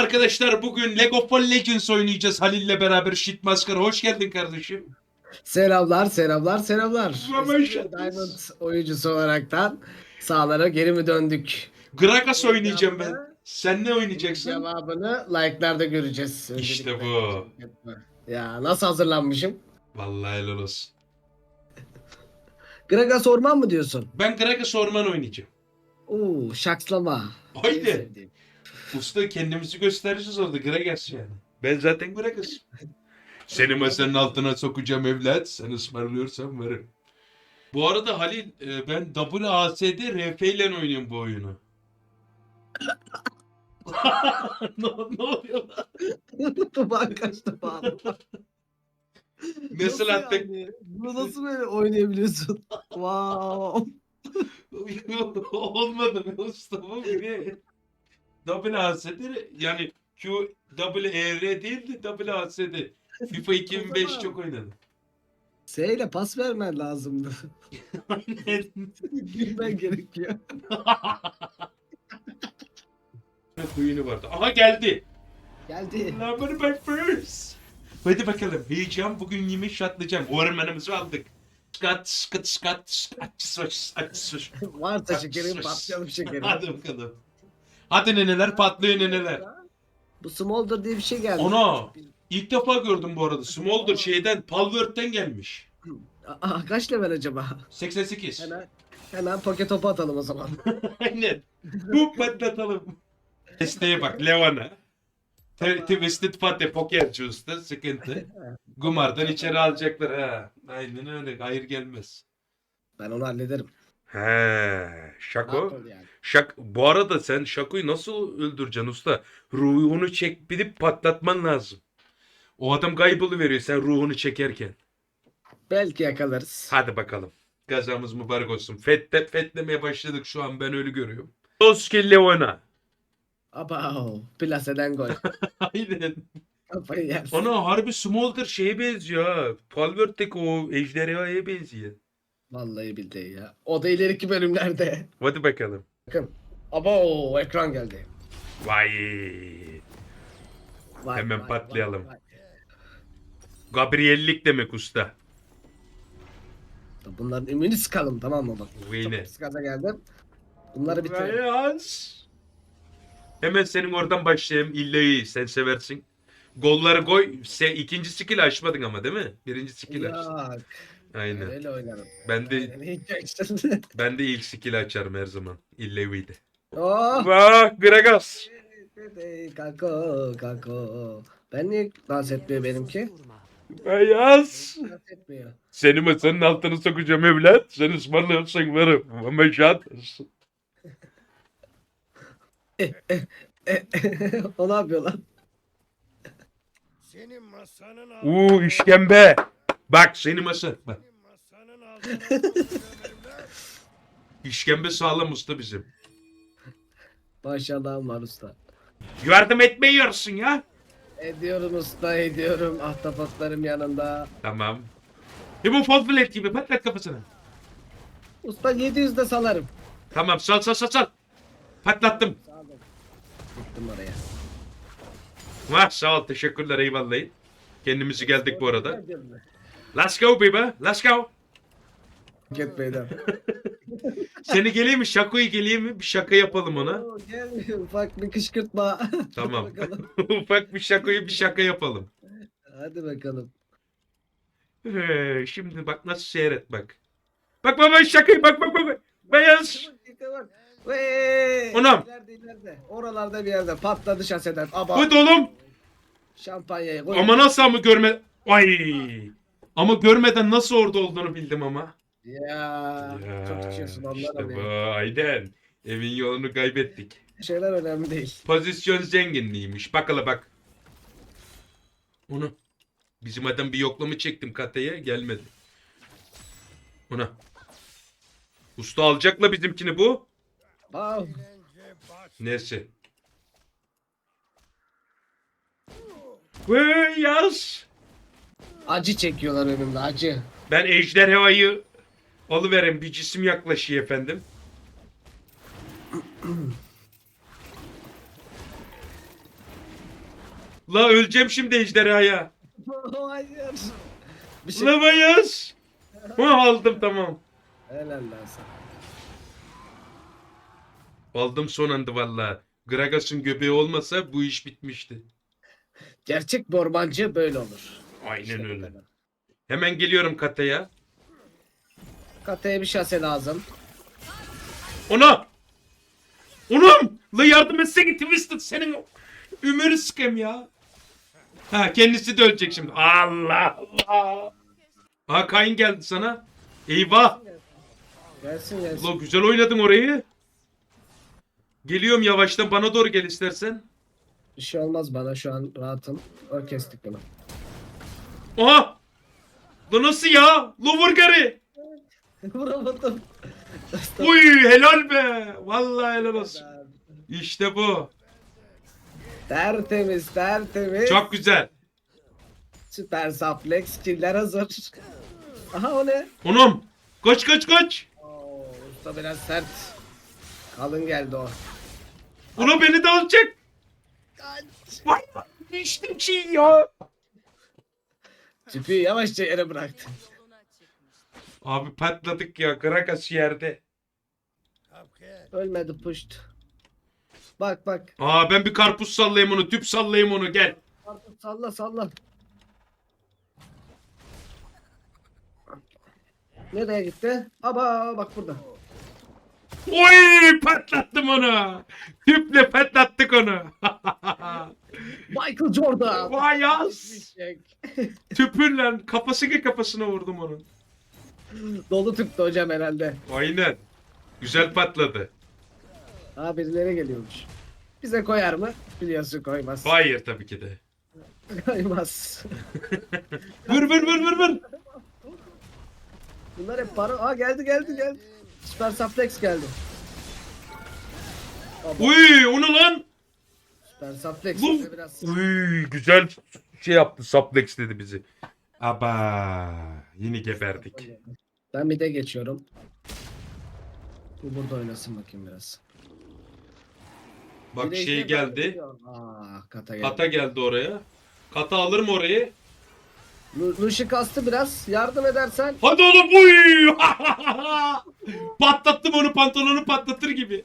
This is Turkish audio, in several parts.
arkadaşlar. Bugün Lego of Legends oynayacağız Halil'le beraber Shit Maskara. Hoş geldin kardeşim. Selamlar, selamlar, selamlar. Eski. Diamond oyuncusu olaraktan sahalara geri mi döndük? Gragas oynayacağım ben. Sen ne oynayacaksın? Cevabını like'larda göreceğiz. İşte bu. Ya nasıl hazırlanmışım? Vallahi helal olsun. Gragas Orman mı diyorsun? Ben Gragas Orman oynayacağım. Oo, şakslama. Haydi. Usta kendimizi göstereceğiz orada Gragas yani. Ben zaten Gragas. Seni masanın altına sokacağım evlat. Sen ısmarlıyorsan varım. Bu arada Halil e, ben WASD RF ile oynuyorum bu oyunu. ne, ne oluyor lan? Tuban kaçtı. Nasıl Nasıl attık? yani? Bunu nasıl böyle oynayabiliyorsun? wow. Olmadı be usta bu ne? WASD yani Q WER değil de WASD. FIFA 2005 zaman- çok oynadım. S ile pas vermen lazımdı. Bilmen gerekiyor. Kuyunu vardı. Aha geldi. Geldi. Number my first. Hadi bakalım. Heyecan bugün yemiş atlayacağım. Ormanımızı aldık. Skat skat skat skat. Varsa şekerim patlayalım şekerim. Hadi bakalım. Hadi neneler patlıyor neneler. Bu Smolder diye bir şey geldi. Ana! İlk defa gördüm bu arada. Smolder şeyden Palworth'ten gelmiş. Aa, kaç level acaba? 88. Hemen hemen poke topu atalım o zaman. Aynen. Bu patlatalım. Desteğe bak Levan'a. Te- Twisted Pate pokerci usta sıkıntı. Gumardan içeri alacaklar ha. Aynen öyle. Hayır gelmez. Ben onu hallederim. He, Şako. Yani. Şak bu arada sen Şako'yu nasıl öldüreceksin usta? Ruhunu çek bilip patlatman lazım. O adam kayboluveriyor sen ruhunu çekerken. Belki yakalarız. Hadi bakalım. Gazamız mübarek olsun. Fette, fetlemeye başladık şu an ben öyle görüyorum. Oski Leona. Abav. Plaseden gol. Aynen. Kafayı yersin. Ana harbi Smolder şeye benziyor ha. Palworth'teki o ejderhaya benziyor. Vallahi billahi ya. O da ileriki bölümlerde. Hadi bakalım. Bakın. Abo ekran geldi. Vay. Vay, Hemen vay, patlayalım. vay, vay. Gabriellik demek usta. Bunların ümünü sıkalım tamam mı bak. Çok gaza geldim. Bunları bitirelim. Beyaz. Hemen senin oradan başlayayım. İlleyi sen seversin. Golları koy. Sen ikinci skill açmadın ama değil mi? Birinci skill açtın. Aynen. Öyle oynarım. Ben de ben de ilk skill açarım her zaman. İlleviydi. oh. Vah Gragas. Hey, Kanko, kanko. Ben niye dans etmiyor benimki? Beyaz. Dans etmiyor. Seni masanın altına sokacağım evlat. Sen ısmarlıyorsan varım. Ama şart. o ne yapıyor lan? Senin masanın altına Uuu işkembe. Bak seni masa. Bak. İşkembe sağlam usta bizim. Maşallah var usta. Yardım etmiyorsun ya. Ediyorum usta ediyorum. Ahtapotlarım yanında. Tamam. E bu Fodfilet gibi patlat kafasını. Usta 700 de salarım. Tamam sal sal sal sal. Patlattım. Sağ olun. Gittim oraya. Vah sağ ol teşekkürler eyvallah. Kendimizi geldik bu arada. Let's go baby. Let's go. Get beyler. Seni geleyim mi? Şakoyu geleyim mi? Bir şaka yapalım ona. Oo, Gel ufak bir kışkırtma. Tamam. Bakalım. Ufak bir şakoyu bir şaka yapalım. Hadi bakalım. Ee, şimdi bak nasıl seyret bak. Bak baba şakayı bak bak bak. Beyaz. Vey! Anam. İleride ileride. Oralarda bir yerde patladı şaseden. Aba. Hadi oğlum. Şampanyayı koy. Ama nasıl ama görme... Ay. Ama görmeden nasıl orada olduğunu bildim ama. Ya, çok içiyorsun ondan işte bu aynen. Evin yolunu kaybettik. Şeyler önemli değil. Pozisyon zenginliğiymiş. Bak hele bak. Onu. Bizim adam bir yoklama çektim kataya gelmedi. Ona. Usta alacakla bizimkini bu. Wow. Neyse. Ve yaz. Acı çekiyorlar önümde acı. Ben ejderhayı alıverem bir cisim yaklaşıyor efendim. La öleceğim şimdi ejderhaya. Hayır. Bir şey. La bayaz. Ha aldım tamam. Helal lan sana. Aldım son anda valla. Gragas'ın göbeği olmasa bu iş bitmişti. Gerçek bir ormancı böyle olur. Aynen öyle. Hemen geliyorum kataya. Kataya bir şase lazım. Ona! Onum! La yardım etsene Twisted senin ümürü sıkayım ya. Ha kendisi de ölecek şimdi. Allah Allah. Ha Kayn geldi sana. Eyvah. Gelsin gelsin. La güzel oynadın orayı. Geliyorum yavaştan bana doğru gel istersen. Bir şey olmaz bana şu an rahatım. O kestik bunu. Aha! La nasıl ya? La vur gari. Vuramadım. Uy helal be. Vallahi helal olsun. İşte bu. Tertemiz tertemiz. Çok güzel. Süper suplex. Killer hazır. Aha o ne? Onum. Kaç kaç kaç. Oo, usta biraz sert. Kalın geldi o. Ulan beni de alacak. Vay işte şey ya. Tüpü yavaşça yere bıraktı. Abi patladık ya. Gragas yerde. Ölmedi puşt. Bak bak. Aa ben bir karpuz sallayayım onu. Tüp sallayayım onu gel. Artık salla salla. Nereye gitti? Aba bak burada. Oy patlattım onu. Tüple patlattık onu. Michael Jordan. Vay yaz. Eşek. Tüpünle kafasına kafasına vurdum onun. Dolu tüptü hocam herhalde. Aynen. Güzel patladı. Ha birileri geliyormuş. Bize koyar mı? Biliyorsun koymaz. Hayır tabii ki de. koymaz. Vur vur vur vur vur. Bunlar hep para. Aa geldi geldi geldi. Süper Suplex geldi. Uy onu lan. Süper. Vur. bize biraz Uy güzel şey yaptı. Suplex dedi bizi. Aba yine geberdik. Ben bir de geçiyorum. Bu burada oynasın bakayım biraz. Bak Bir de şey işte geldi. ben- Aa kata geldi. Kata geldi oraya. Kata alır mı orayı? Lushi kastı biraz. Yardım edersen. Hadi oğlum uy! Patlattım onu pantolonu patlatır gibi.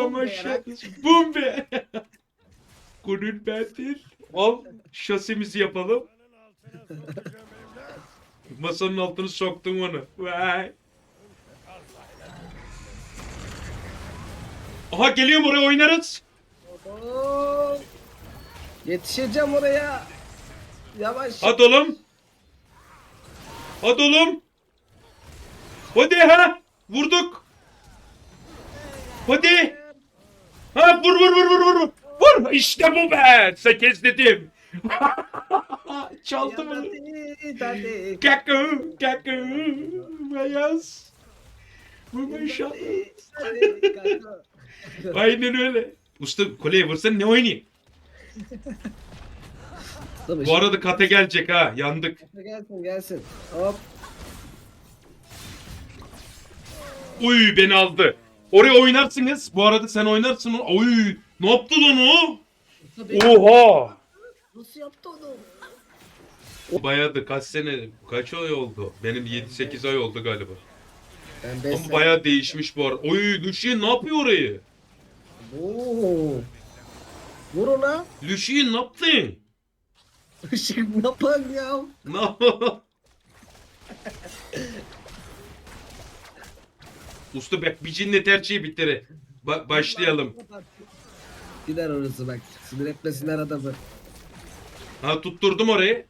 Ama yarak. Bum be. Gönül bendir. Al şasemizi yapalım. Masanın altını soktum onu. Vay. Aha geliyorum oraya oynarız. Oo. Yetişeceğim oraya. Yavaş. Hadi oğlum. Hadi oğlum. Hadi ha. Vurduk. Hadi. Ha vur vur vur vur vur. Vur. İşte bu be. Sekiz dedim. Hadi, hadi. Kakı. Kakı. Beyaz. Bu kanka. Aynen öyle. Usta koleye vursan ne oynayayım? Tabii, Bu arada kate gelecek ha. Yandık. Gelsin gelsin. Hop. Uy beni aldı. Oraya oynarsınız. Bu arada sen oynarsın. Uy ne yaptı lan o? Oha. Nasıl yaptı onu? Bayağı kaç sene kaç ay oldu? Benim 7-8 ay oldu galiba. Ben beş Ama sene- bayağı değişmiş bu arada. Oy Lucien ne yapıyor orayı? Oo. Vur ona. Lucien ne yaptın? Işık ne yapar ya? Ne Usta bak bir cinnet her şeyi. Ba- başlayalım. Gider orası bak. Sinir etmesinler adamı. Ha tutturdum orayı.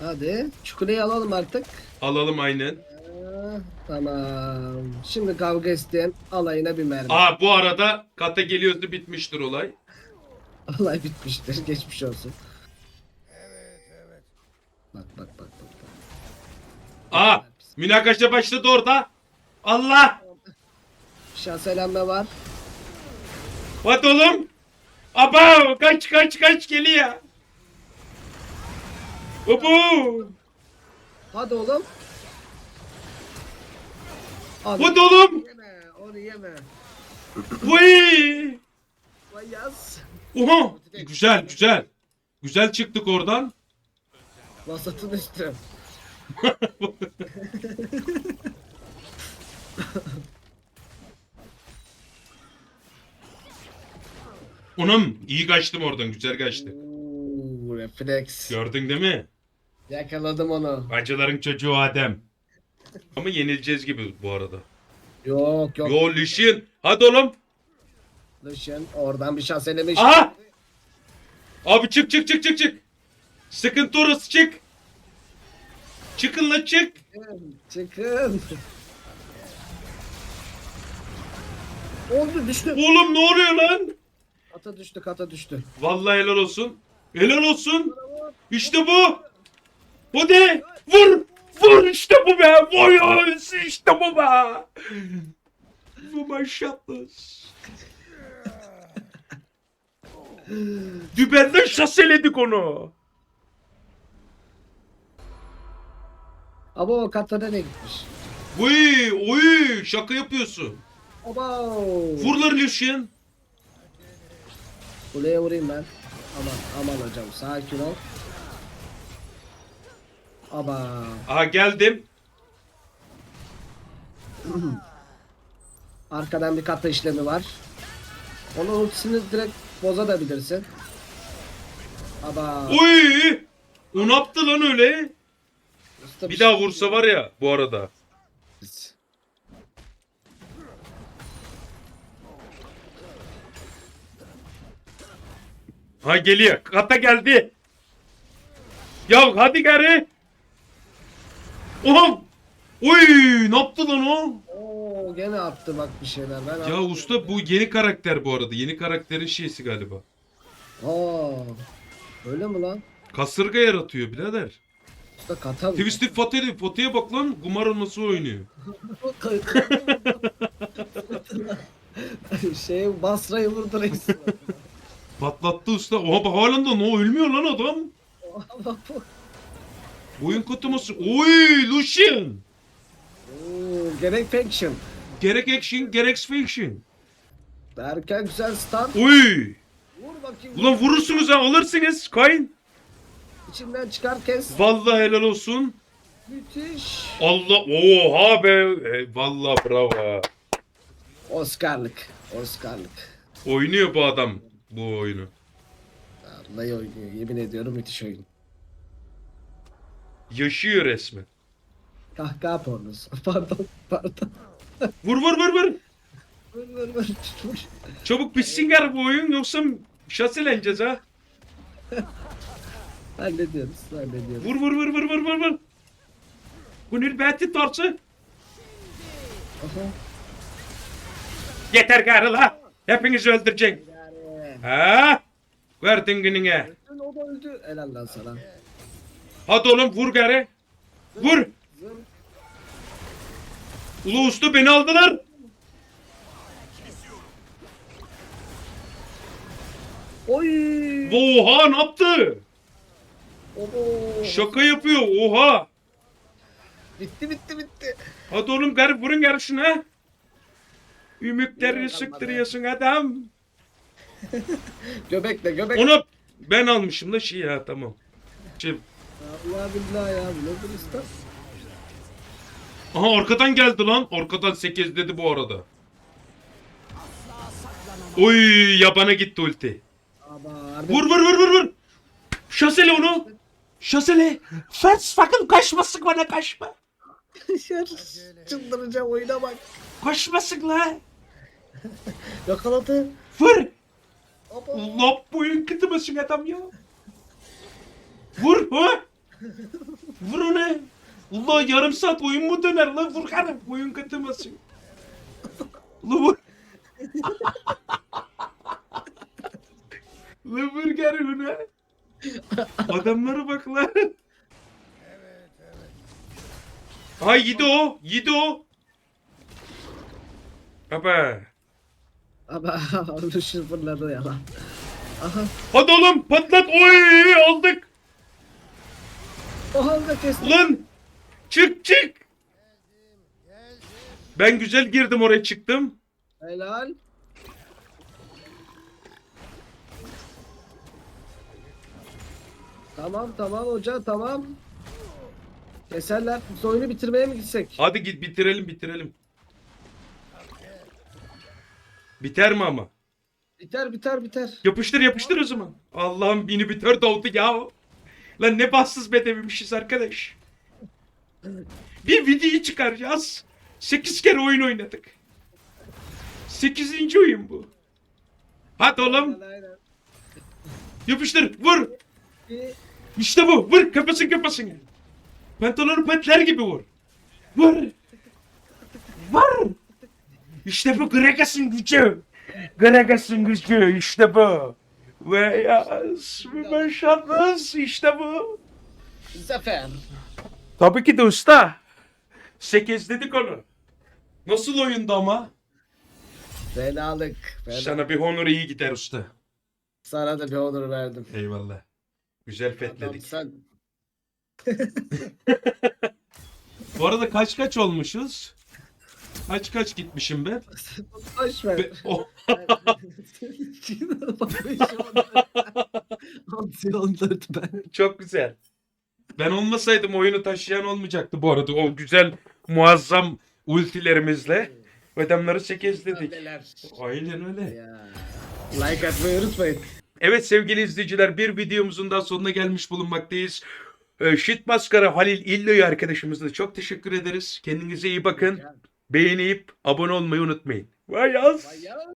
Hadi. Şu kuleyi alalım artık. Alalım aynen. Ee, tamam. Şimdi kavga isteyen alayına bir mermi. Aa bu arada kata geliyordu bitmiştir olay. Alay bitmiştir. Geçmiş olsun. Bak bak bak bak. bak. Aa münakaşa başladı orada. Allah! Şaselenme var. Hadi oğlum. Aba kaç kaç kaç geliyor. Obu. Hadi oğlum. Abi, Hadi oğlum. Yeme. Onu yeme. Vay. Yaz. Oha! Güzel güzel. Güzel çıktık oradan. Vasatın üstü. Onum iyi kaçtım oradan güzel kaçtı. Uuu refleks. Gördün değil mi? Yakaladım onu. Acıların çocuğu Adem. Ama yenileceğiz gibi bu arada. Yok yok. Yo Lishin. Hadi oğlum. Düşün oradan bir şans elemiş. Aha! Abi çık çık çık çık çık. Sıkıntı orası çık. Çıkın la çık. Çıkın. Oldu düştü. Oğlum ne oluyor lan? Kata düştü kata düştü. Vallahi helal olsun. Helal olsun. İşte bu. Bu de. Vur. Vur işte bu be. Vur işte bu be. Bu maşallah. Dübenden şaseledik onu. Ama o kata nereye gitmiş? Uy, uy, şaka yapıyorsun. Oba. Vur lan Lucian. Kuleye vurayım ben. Aman aman hocam sakin ol. Aba. Aha geldim. Arkadan bir kata işlemi var. Onun ultisini direkt bozabilirsin. Aba. Uy. O ne yaptı lan öyle? Usta Bir şey- daha vursa var ya bu arada. Ha geliyor. Kata geldi. Ya hadi gari. Oha. Oy ne yaptı lan o? Oo gene attı bak bir şeyler. Ben Ya usta bu yeni karakter bu arada. Yeni karakterin şeysi galiba. Aa. Öyle mi lan? Kasırga yaratıyor birader. Kata mı? Twisted Fata'ya Fata'ya bak lan. Gumaro nasıl oynuyor? şey Basra'yı vurdu reis. Patlattı usta. Oha bak halen de ne ölmüyor lan adam. Oyun kutuması. Oy Lucian. Oo, gerek faction. Gerek action gerek fiction. Derken güzel stun. Oy. Vur bakayım. Ulan vurursunuz ha alırsınız. Kayın. İçinden çıkar kes. Vallahi helal olsun. Müthiş. Allah oha be. E, vallahi bravo. Oscar'lık. Oscar'lık. Oynuyor bu adam bu oyunu. Vallahi oynuyor. Yemin ediyorum müthiş oyun. Yaşıyor resmen. Kahkaha pornosu. Pardon. Pardon. Vur vur vur vur. Vur vur vur. vur. Çabuk bitsin gar bu oyun yoksa şaseleneceğiz ha. Hallediyoruz. Hallediyoruz. Vur vur vur vur vur vur vur. Bu nilbeti torçu. Aha. Yeter garı la. Hepinizi öldüreceksin. Yani. Ha? Verdin gününe. O da öldü. Helal lan sana. Hadi oğlum vur garı. Vur. Zım. Ulu usta beni aldılar. Oy. Oha ne yaptı? Obo. Şaka yapıyor oha. Bitti bitti bitti. Hadi oğlum garip vurun garip şuna. Ümitlerini sıktırıyorsun adam. Göbekle göbek. Onu ben almışım da şey ya tamam. Şey, Allah billahi ya. Bu nedir usta? aha arkadan geldi lan. Arkadan 8 dedi bu arada. Oy yabana gitti ulti. Ama. Vur vur vur vur vur. Şasele onu. Şasele. Fers sakın kaçmasın bana kaçma. Çıldıracağım oyuna bak. Kaçmasın la. Yakaladı. Vur. Allah boyun kıtımasın adam ya. Vur ha. Vur onu. Allah yarım saat oyun mu döner lan vur karım. Oyun kıtımasın. La vur. La vur karım ona. Adamlara bak lan. Ha yedi o. Yedi o. Baba. Ama düşür fırladı ya lan. Aha. Hadi oğlum patlat. Oy aldık. O halde kesti. Ulan çık çık. Ben güzel girdim oraya çıktım. Helal. Tamam tamam hoca tamam. Keserler. Biz oyunu bitirmeye mi gitsek? Hadi git bitirelim bitirelim. Biter mi ama? Biter biter biter. Yapıştır yapıştır o zaman. Allah'ım bini biter doğdu ya. Lan ne bassız bedevimişiz arkadaş. Bir videoyu çıkaracağız. 8 kere oyun oynadık. 8. oyun bu. Hadi oğlum Aynen, aynen. yapıştır vur. Bir- İşte bu vur kafasın kafasını. Pantolonu petler gibi vur. Vur. Vur. İşte bu Gregas'ın gücü. Gregas'ın gücü işte bu. Ve yaz ve başarınız işte bu. Zafer. Tabii ki de usta. Sekiz dedik onu. Nasıl oyundu ama? Fenalık. Fena. Sana bir honor iyi gider usta. Sana da bir onur verdim. Eyvallah. Güzel Adam fetledik. sen Bu arada kaç kaç olmuşuz? Kaç kaç gitmişim ben? boş ver. Be- oh, on dört ben. çok güzel. Ben olmasaydım oyunu taşıyan olmayacaktı bu arada. O güzel muazzam ultilerimizle adamları çekezledik. Neler? Aynen öyle. Ya. Like atmayı unutmayın. Evet sevgili izleyiciler bir videomuzun daha sonuna gelmiş bulunmaktayız. Ee, Shit Maskara Halil İlloy arkadaşımıza çok teşekkür ederiz. Kendinize iyi bakın. Beğenip abone olmayı unutmayın. Vay yaz. Vay.